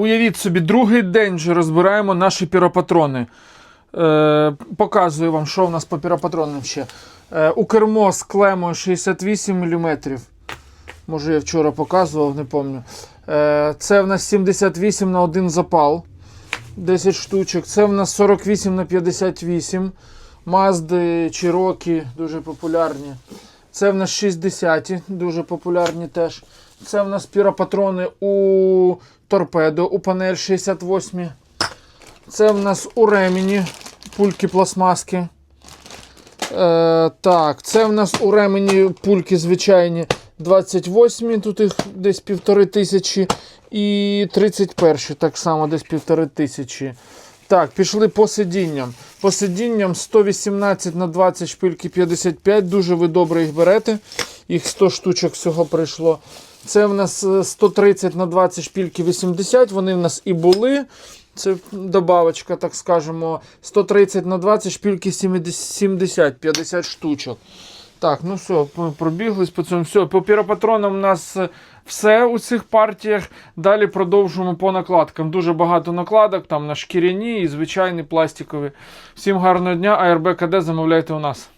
уявіть собі, другий день вже розбираємо наші піропатрони. Е, показую вам, що в нас по піропатронам ще. Е, у кермо з клемою 68 мм. Може, я вчора показував, не пам'ятаю. Е, це в нас 78 на один запал. 10 штучок. Це в нас 48 на 58. Мазди, Чирокі, дуже популярні. Це в нас 60-ті, дуже популярні теж. Це в нас піропатрони у торпедо, у панель 68. Це в нас у ремені пульки пластмаски. Е, так, це в нас у ремені пульки звичайні 28, тут їх десь півтори тисячі. І 31 так само десь півтори тисячі. Так, пішли по сидінням. По сидінням 118 на 20 шпильки 55. Дуже ви добре їх берете. Їх 100 штучок всього прийшло. Це в нас е, 130 на 20 шпильки 80. Вони в нас і були. Це добавочка, так скажемо. 130 на 20 шпильки 70, 50 штучок. Так, ну все, пробіглись по цьому. Все, по піропатронам у нас е, все у цих партіях. Далі продовжуємо по накладкам. Дуже багато накладок, там на шкіряні і звичайні пластикові. Всім гарного дня, АРБ КД замовляйте у нас.